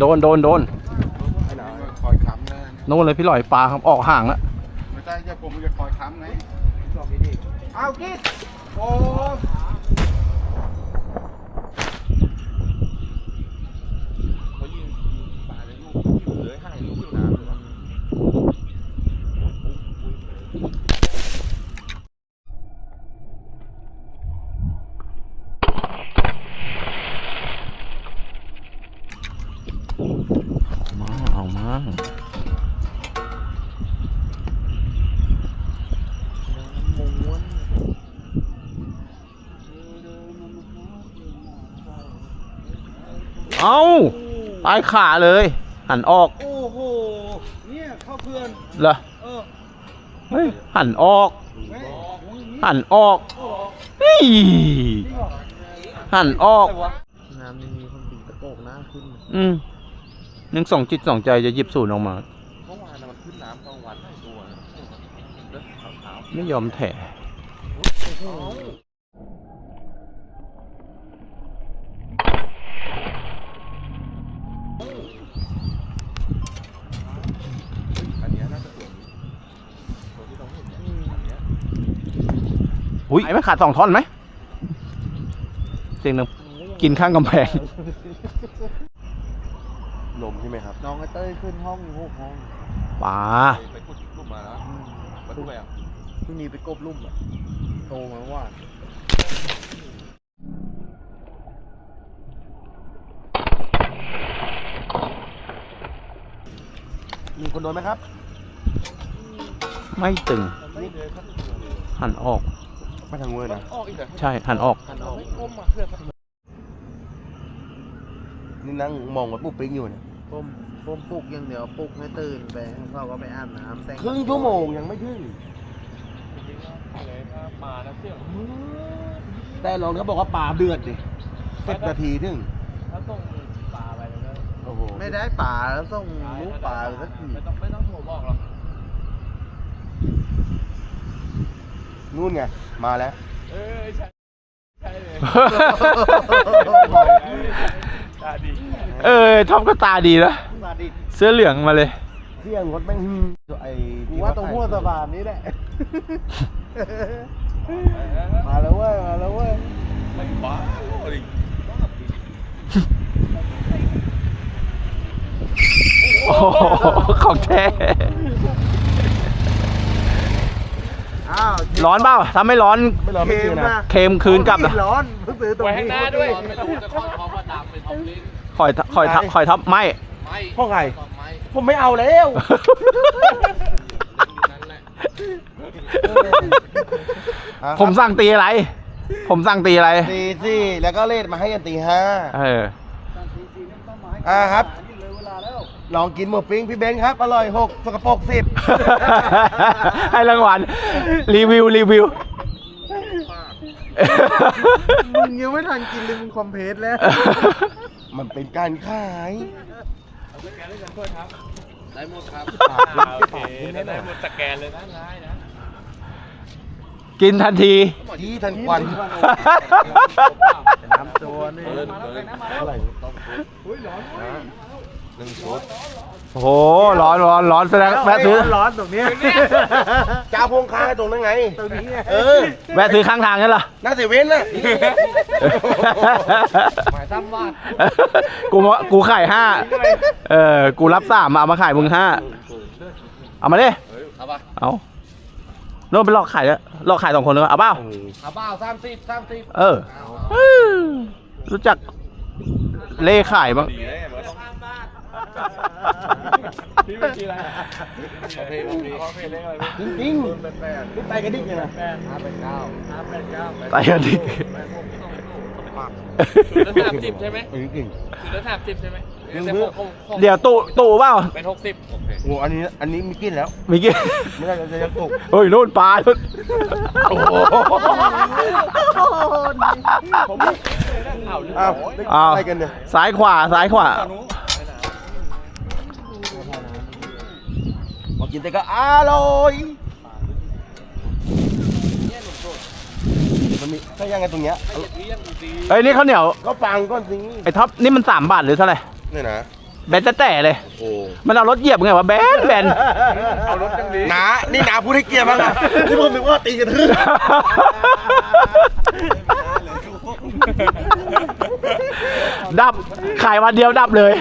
โดนโดนโดนไอ้หนาคอยค้ำนะโน่นเลยพี่หลอยปลาครับออกห่างแล้วไม่ใช่จะผมจะคอยค้ำไงเอากิ๊กโอ้ เอาตายขาเลย หันออก โอ้โห เนี่ยเข้าเพื่อน เหรอ เออเฮ้ย หันออก แม่หันออกเฮ้ยหันออก น้ำนี่มีคนตีตะโกกหน้าขึ้น อืมยังส่งจิตส่งใจจะหยิบสูตรออกมา เมื่อวานน่ะมันขึ้นน้ำกลางวันได้ตัวนะเลือดขาวไม่ยอมแถๆอันเนี้ยน่าจะตัวนี้ตัวที่เราเห็นเนี่ยอันเนี้ย อุ้ยไอ้ไม่ขาดสองท่อนไหมเสียงหนึ่งกินข้างกำแพง ลมใช่ไหมครับน้องไอ้เต้ยขึ้นห้องหกห้องปลาไปขุดลุ่มมาแล้วมาดูไปอะพรุ่งนี้ไปกบลุ่มอะโทรมาเมื่อวานมีคนโดนไหมครับ ไม่ตึงไม่เลยครับหันออก ไม่ทางเว้ยนะออกอีกเหรอใช่หันออก หันออกก้มมาเพื่อนนี่นั่งมองว่าปุ๊บปิ๊งอยู่เนี่ยผมผมปลุกอย่างเดียวปลุกให้ตื่นไปเขาก็ไปอาบน้ำแต่งครึ่งชั่วโมงยังไม่ขึ้นมาแล้วเสียงแต่ลองเขาบอกว่าปลาเดือดดิสิบนาทีถึงถ้าส่งปลาไปแล้วโอ้โหไม่ได้ป่าแล้วส่งลูกป่าไปสักทีไม่ต้องไม่ต้องโทรบอกหรอก นู่นไง มาแล้ว เออใช่ใช่เลยตาดีเออท็อปก็ตาดีนะมาดิเสื้อเหลืองมาเลยเที่ยงรถแม่งหืมไอ้กูว่าตรงหัวสะพานนี้แหละ มาแล้วเว้ย มาแล้วเว้ยไม่บ้าดิโอ้โหของแท้ อ้าวร้อนเปล่าถ้าไม่ร้อนไม่รอไม่เค็คืมนนะนะเค็มคืนกลับนะร้อนเพิ่งซื้อตรงไว้นี้ข้างหน้าด้วยไม่ต้องจะคอยเขามาตามไปทำลิ้นคอยคอยทับคอยทับไม่ไม่พ่อไงตอนไม่ผมไม่เอาแล้วนั่นแหละผมสั่งตีอะไร ผมสั่งตีอะไรตีสี่แล้วก็เลทมาให้กันตีห้าเอออ่าครับ ลองกินหมูปิ้งพี่เบนซ์ครับ อร่อยหกสกปรกสิบ ให้รางวัลรีวิวรีวิว มึงยังไม่ทันกินเลยมึงคอมเพลสแล้ว มันเป็นการขายได้หมดครับปากลิ้นโอปากเคลิ้นได้แน่นหมอนดสแกนเลยนะง่ายนะกินทันที ที่ทันควันน้ำตัวนี่เดินเดินเท่าไหร่ต้อง หนึ่งชุดโอ้โหร้อนร้อนร้อนแสดงแวะซื้อร้อนตรงเนี้ยเจ้าพงค้างตรงนั้นไง ตรงนี้ไงเออ แวะซื้อข้างทางนี่เหรอหน้าเซเว่นน่ะหมายซ้ำว่ากูมากูขายห้าเออกูรับสามเอามาขายมึงห้าเอามาดิเอาป่ะเอาโน่นไปหลอกขายแล้วหลอกขายสองคนเลยเอาเปล่าเอาเปล่าสามสิบสามสิบเอออืมรู้จักเล่ขายบ้าง พี่เป็นกี่อะไรโอเคโอเคโอเคเลขอะไรจริงๆนี่ไปกระดิกเลยนะห้าแปดเก้าห้าแปดเก้าไปกันดิชุดละสามสิบใช่ไหมเออจริงชุดละสามสิบใช่ไหมเดี๋ยวแต่ผมผมเดี๋ยวตู่ตู่เปล่าเป็นหกสิบโอเคโอ้อันนี้อันนี้มีกลินแล้วเมื่อกี้ไม่ได้จะยังตกเฮ้ยนู่นปลานู่นโอ้โหอ้าวอ้าวอะไรกันเนี่ยซ้ายขวาซ้ายขวา กินแต่ก็อร่อยมันมีก็ยังไงตรงเนี้ยเอ้ยนี่ข้าวเหนียวก็ฟังก่อนสิไอ้ท็อปนี่มันสามบาทหรือเท่าไหร่นี่นะแบนจะแต่เลย โอ้มันเอารถเหยียบไงวะแบนแบนเอารถจังดีนานี่นาพูดให้เกียร์บ้างนะนี่ผมนึกว่าตีกันทื่อดับขายวันเดียวดับเลย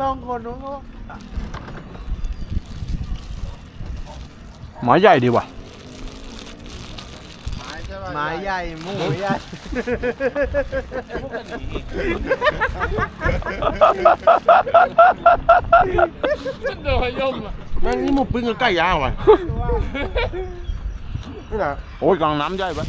ต้องคนนู้นเขาหมอใหญ่ดีว่ะ ไม้ใหญ่หมูใหญ่แม่งนี่หมูปิ้งกับไก่ย่างว่ะนี่นะโอ้ยกลางน้ำใหญ่ปะ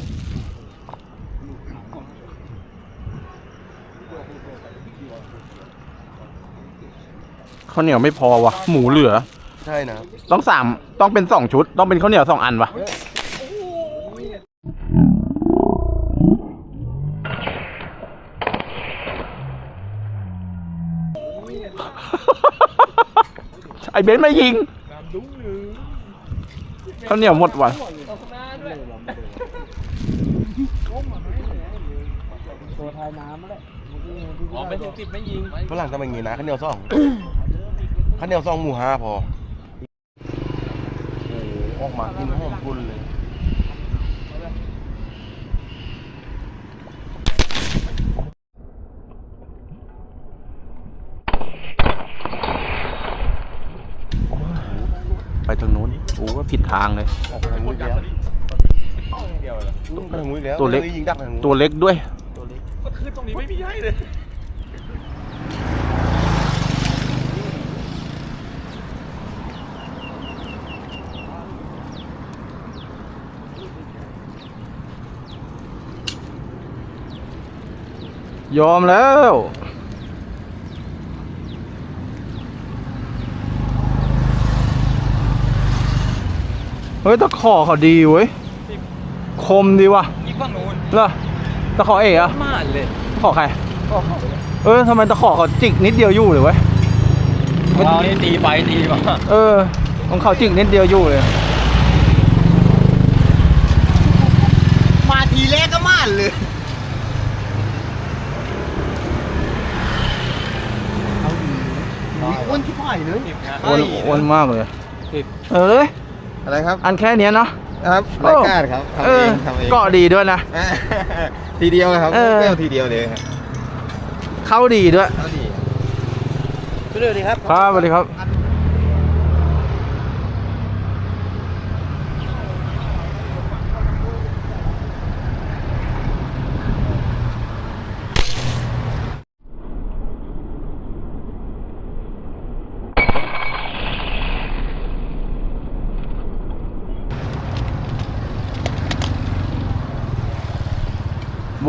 ข้าวเหนียวไม่พอวะหมูเหลือ ใช่นะต้องสามต้องเป็นสองชุด ต้องเป็นข้าวเหนียวสองอันวะไอเบนซ์ไม่ยิงข้าวเหนียวหมดว่ะฝรั่งทำอย่างงี้นะข้าวเหนียวซอง ข้าวเหนียวซองหมูห้าพอโอ้โหออกมากินหอมกุนเลยไปทางนู้นโอ้ก็ผิดทางเลย ออกไปทางนู้นอีกแล้วต้องไปทางนู้นอีกแล้วตัวเล็กยยิงดักไปทางนู้นตัวเล็กด้วยคือตรงนี้ไม่มีให้เลย ยอมแล้วเฮ้ยตะขอเขาดีเว้ยคมดีว่ะอีกฝั่งนู้นเหรอตะขอเอ๋เหรอะมาเลยตะขอใครเออทำไมตะขอเขาจิกนิดเดียวอยู่เลยเว้ยเรานี่ตีไปตีมาเออของเขาจิกนิดเดียวอยู่เลย มาทีแรกก็ม่านเลยอ้วนที่ผ่าย เลยอ้วนอ้วนมากเลยเอออะไรครับ อันแค่เนี้ยเนาะครับรายการครับทำเอเอองทำเองเกาะดีด้วยนะอ่าทีเดียวครับเออเปรี้ยวทีเดียวเลยครับเข้าดีด้วยเอาดีช่วยดีครับครับสวัสดีครับ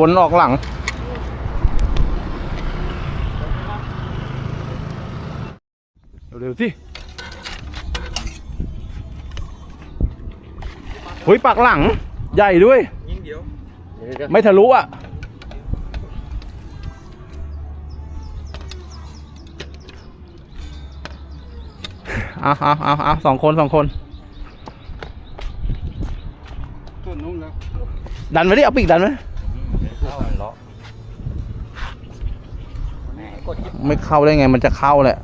วนออกหลัง เร็วๆสิเฮ้ยปักหลัง ใหญ่ด้วย ยิงเดียวไม่ทะลุอะ เอาเอาเอาเอาสองคนสองคนส่วนนู้นแล้วดันไว้ดิเอาปีกดันไว้เข้าอันเลาะแหมกดยิบ ไม่เข้าได้ไง มันจะเข้าแหละ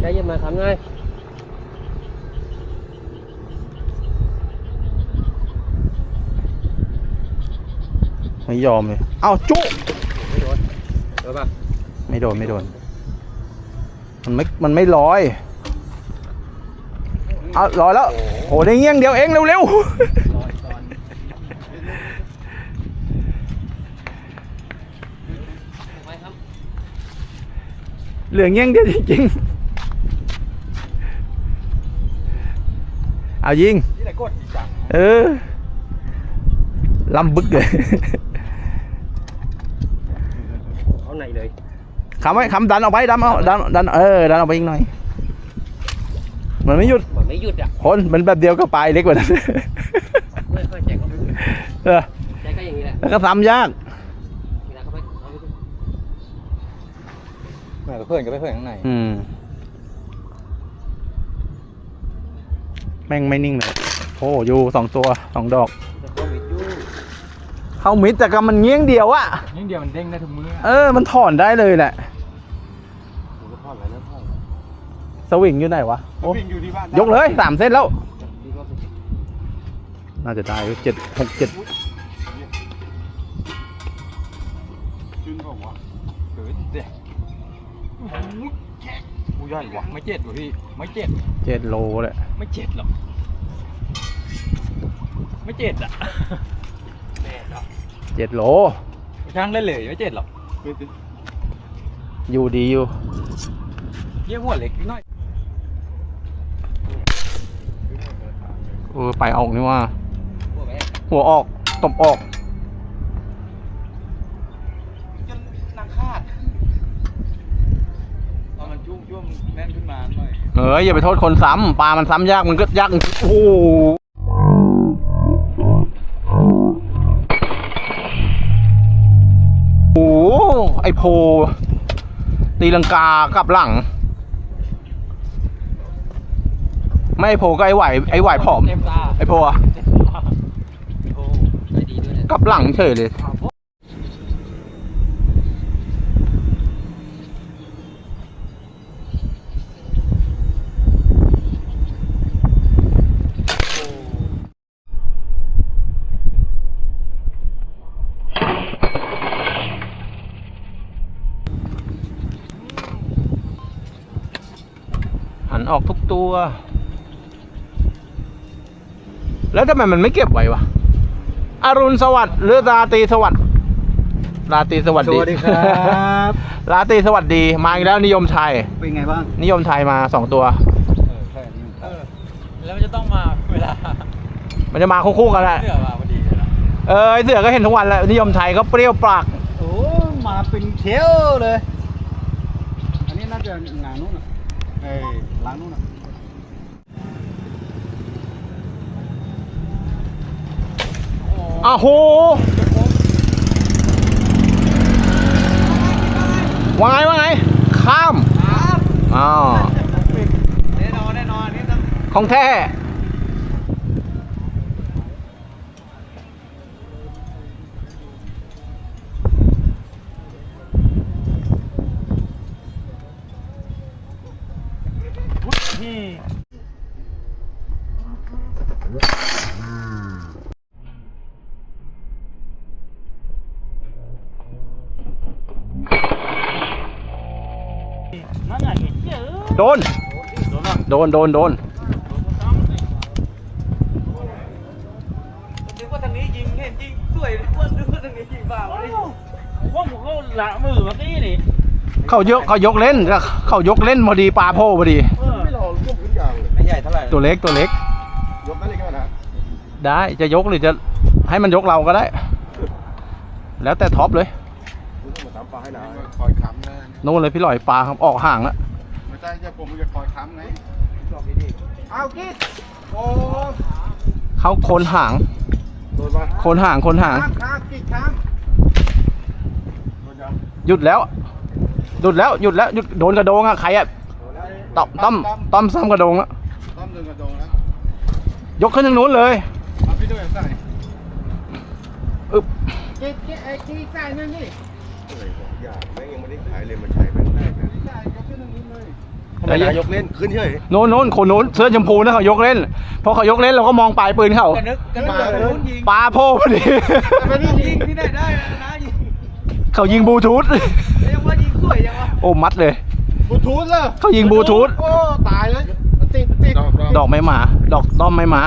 ได้ยินมาทำไงไม่ยอมเลย เอาจุเออป่ะไม่โดน ไม่โดน มันไม่ มันไม่ลอยเอาลอยแล้วโอ้ได้เงี้ยงเดียวเองเร็วๆ เหลือเงี้ยงเดียวจริงๆเอายิงที่ไหนกดอีกจังเออลำบึกเลยเอาไหนเลยคำไว้คำดันออกไปดันเอาดันดันเออดันออกไปอีกหน่อยมันไม่หยุดมันไม่หยุดอะคนมันแบบเดียวก็ไปเล็กกว่านั้นไม่ค่อยใจก็เออใจก็อย่างนี้แหละแล้วก็ซ้ำยาก เวลาเขาไปเขาไป แหมเพื่อนก็ไปเพื่อนข้างในอืม แม่งไม่นิ่งเลยโอ้อยู่สองตัวสองดอกจะโควิดอยู่คเข้ามิดแต่ก็มันเงี้ยงเดียวอะยิ่งเดียวมันเด้งได้ทุกมือเออ มันถอนได้เลยแหละผมก็ทอดอะไรแล้วทอดสวิงอยู่ไหนวะโอ้วิ่งอยู่ที่บ้านยกเลยสามเส้นแล้วน่าจะได้เจ็ดหกเจ็ด กกูใหญ่วะไม่เจ็ดวะพี่ไม่เจ็ดเจ็ดโลเลยไม่เจ็ดหรอกไม่เจ็ดอะเจ็ดโลช่างได้เลยไม่เจ็ดหรอกอยู่ดีอยู่เยี่ยหัวเล็กนิดหน่อยเออไปออกนี่ว่าพวกแม่หัวออกตบออก นางคาดตอนมันจุ้มจุ้ม แน่นขึ้นมาหน่อยเอออย่าไปโทษคนซ้ำปลามันซ้ำยากมันก็ยากจริงๆโอ้โหโอ้โหไอโพ ตีลังกากลับหลัง ไม่ไอโพก็ไอไหวไอไหวผอม เต็มตาไอโพอะโอ้ได้ดีด้วยเนี่ย กลับหลังเฉยเลยหัน ตัว แล้วทำไมมันไม่เก็บไว้วะอรุณสวัสดิ์หรือราตรีสวัสดิ์ราตรีสวัสดีสวัสดีครับราตรีสวัสดีมาอีกแล้วนิยมชัยเป็นไงบ้างนิยมชัยมาสองตัวเออใช่นี่เออแล้วมันจะต้องมาเวลา มันจะมาคู่ๆกันแหละเสือมาพอดีเลยนะเออไอ้เสือก็เห็นทุกวันแล้วนิยมชัยก็เปรี้ยวปากโอ้มาเป็นเทลเลย อันนี้น่าจะงานนู้นอะเอ้ยร้านนู้นอะ อ้าวโหว่าไงว่าไง ข้ามอ้าวแน่นอนแน่นอนนี่ต้องของแท้ โดน โดน โดน โดนนึกว่าทางนี้ยิงเห็นยิงสวยนึกว่านึกว่าทางนี้ยิงบ้าเลยว่าผมก็ละมือเมื่อกี้นี่ เขายกเขายกเล่นก็เขายกเล่นพอดีปลาโพพอดี ไม่รอลูกขึ้นยางเลยไม่ใหญ่เท่าไหร่ ตัวเล็กตัวเล็ก ยกได้เลยก็นะได้จะยกหรือจะให้มันยกเราก็ได้ แล้วแต่ท็อปเลยคุณต้องมาตามปลาให้นะคอยค้ำนะโน่นเลยพี่หลอยปลาครับออกห่างแล้ว ไม่ใช่จะผมจะคอยค้ำไงเอากิ๊กโอ้เขาโคนห่างโดนปะโคนห่างโคนห่างข้ามข้ามกิ๊กข้ามโดนยังหยุดแล้วหยุดแล้วหยุดแล้วหยุดโดนกระโดงอะใครอะต้อมต้อมต้อมซ้ำกระโดงอะต้อมเดินกระโดงแล้วยกขึ้นทางนู้นเลยมาพี่ด้วยใส่อึ๊บกิ๊กกิ๊กไอ้กิ๊กใส่นั่นนี่อย่าแม่งยังไม่ได้ขายเลยมันใช้แม่งได้นะทำ ไมนายกเล่นขึ้นเฉยโน่นโน่นคนโน้นเสื้อชมพูนะเขายกเล่นพอเขายกเล่นเราก็มองปลายปืนเขาก็นึกกันมาเลยยิงปลาโพพอดีแต่ไม่ได้ยิงที่ไหนได้นะยิงเขายิงบลูทูธยังว่ายิงสวยยังวะโอ้มัดเลยบลูทูธเหรอเขายิงบลูทูธโอ้ตายเลยมันติดมันติดดอกไม่มา ดอกต้อมไม่มา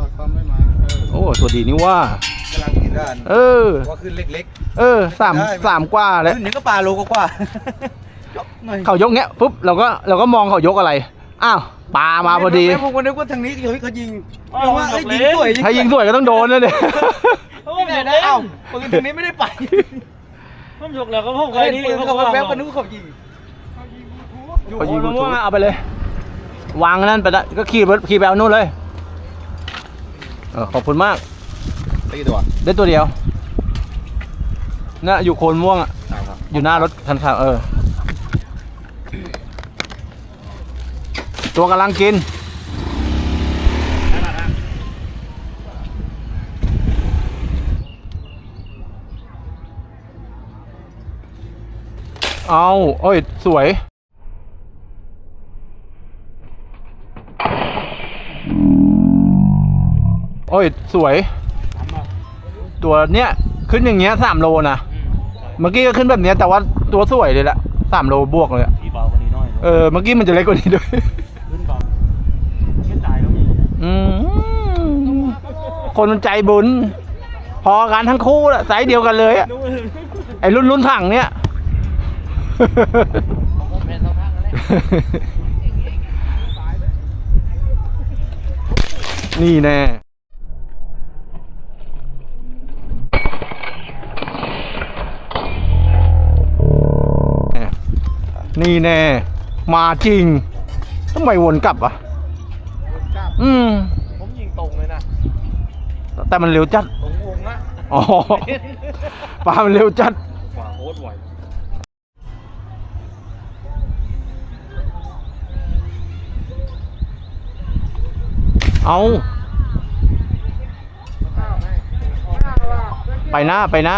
ดอกต้อมไม่มาโอ้ตัวดีนี่ว่ากำลังกินได้เออว่าขึ้นเล็กเออสามสามกว่าๆแล้วขึ้นนี้ก็ปลาโลกว่าจบ หน่อยเขายกเงี้ยปุ๊บเราก็เราก็มองเขายกอะไรอ้าวปลามาพอดีผมก็นึกว่าทางนี้เฮ้ยเขายิงอ้าวยังว่าเอ้ยยิงสวยถ้ายิงสวยก็ต้องโดนนะเนี่ยที่ไหนได้เอ้าปืนทางนี้ไม่ได้ไปผมยกแล้วก็ผมเคเฮ้ยยนี่ปืนเขาเขาก็แวแวบบๆกัก็นนึนึกกว่าเขายิงเขายิงบลูทูธเอาไปเลย วางนั่นไปได้ก็ขี่รถขี่ไปเอานู่นเลยเออขอบคุณมากตีตัวได้ตัวเดียวน่ะอยู่โคนม่วงอะอยู่หน้ารถคันขาวเออ ตัวกำลังกิน เอาเอ้ย สวยเอ้ย สวย ตัวเนี้ยขึ้นอย่างเงี้ยสามโลนะเมื่อกี้ก็ขึ้นแบบเนี้ยแต่ว่าตัวสวยเลยละสามโลบวกเลยเออเมื่อกี้มันจะเล็กกว่านี้ด้วย คนมันใจบุญ พอกันทั้งคู่แหละไซส์เดียวกันเลยอะไอ้รุ่นรุ่นถังเนี้ยผมเป็นเท่าข้างกันเลยนี่แน่นี่แน่ มาจริงทำไมวนกลับวะอืม ผมยิงตรงเลยนะ แต่มันเร็วจัดตรงวงนะอ๋อปลามันเร็วจัดขวาโคตรไหวเอาไปหน้าไปหน้า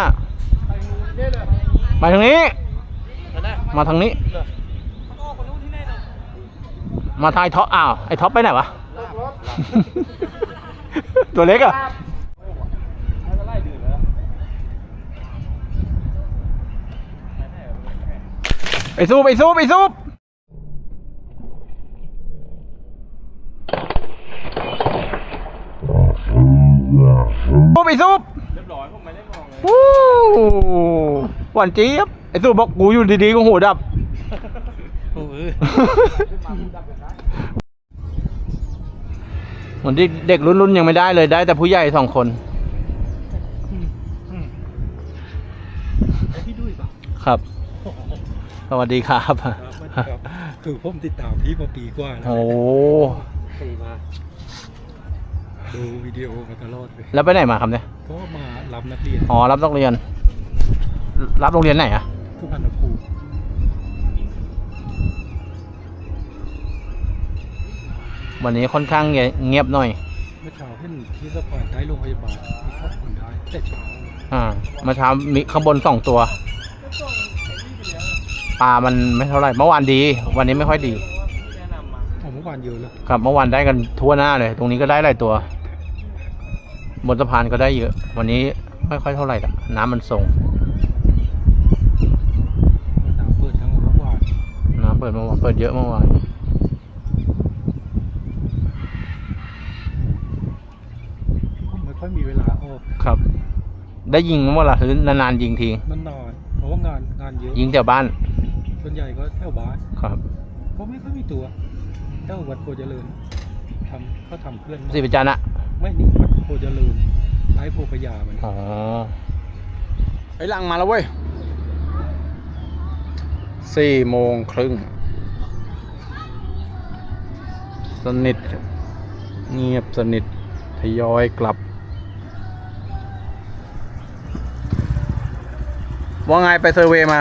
ไปทางนี้ มาทางนี้ มาทายท็อปอ้าวไอ้ท็อปไปไหนวะ ตัวเล็กอะ ไปซูบไปซูบไปซูบซูบไปซูบเรียบร้อยผมไม่ได้มองเลยวู้หวานเจี๊ยบไอ้ซูบบอกกูอยู่ดีๆก็หูดับเหมือนที่เด็กรุ่นๆยังไม่ได้เลยได้ แต่ผู้ใหญ่สองคนพี่ดุ้ยป่ะครับ สวัสดีครับคือผมติดตามพี่มาปีกว่าแล้วโอ้ตีมาดูวิดีโอมาตลอดเลยแล้วไปไหนมาครับเนี่ยก็มารับนักเรียนอ๋อรับนักเรียน รับโรงเรียนไหนอะทุกพันธุ์ภูมิวันนี้ค่อนข้างเงียเงียบหน่อยเมื่อเช้าเห็นที่สะพานใต้โรงพยาบาลมีครอบคนได้แต่เช้าอ่าเมื่อเช้ามีข้างบนสองตัว ปลามันไม่เท่าไหร่เมื่อวานดี วันนี้ไม่ค่อยดีของเมื่อวานเยอะแล้วครับเมื่อวานได้กันทั่วหน้าเลย ตรงนี้ก็ได้หลายตัว บนสะพานก็ได้เยอะ วันนี้ไม่ค่อยเท่าไหร่ละน้ำมันส่งน้ำเปิดทั้งเมื่อวานน้ำเปิดเมื่อวานเปิดเยอะเมื่อวานผมไม่ค่อยมีเวลาออกครับ ได้ยิงเมื่อไหร่หรือนานๆยิงทีมันนอนเพราะว่างานงานเยอะ ยิงแถวบ้าน ส่วนใหญ่ก็แถวบ้านครับก็ไม่ค่อยมีตัวเจ้าวัดโพเจริญทำเขาทำเพื่อนสิบจันทร์อะไม่นี่วัดโพเจริญไอ้โพพยามันอ๋อไอ้ลังมาแล้วเว้ยสี่โมงครึ่งสนิท เงียบสนิททยอยกลับ ว่าไงไปเซอร์เวย์มา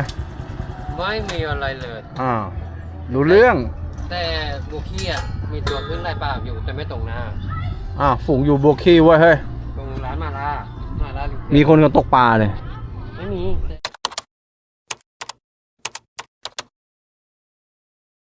ไม่มีอะไรเลยอ่ารู้เรื่องแต่บุกี้อะมีตัวขึ้นลายปากอยู่แต่ไม่ตรงหน้าอ่าฝูงอยู่โบวคีเว้ยเฮ้ยตรงร้านมาล่ามาล่าริมีคนกันตกปลาเลยไม่มีแต่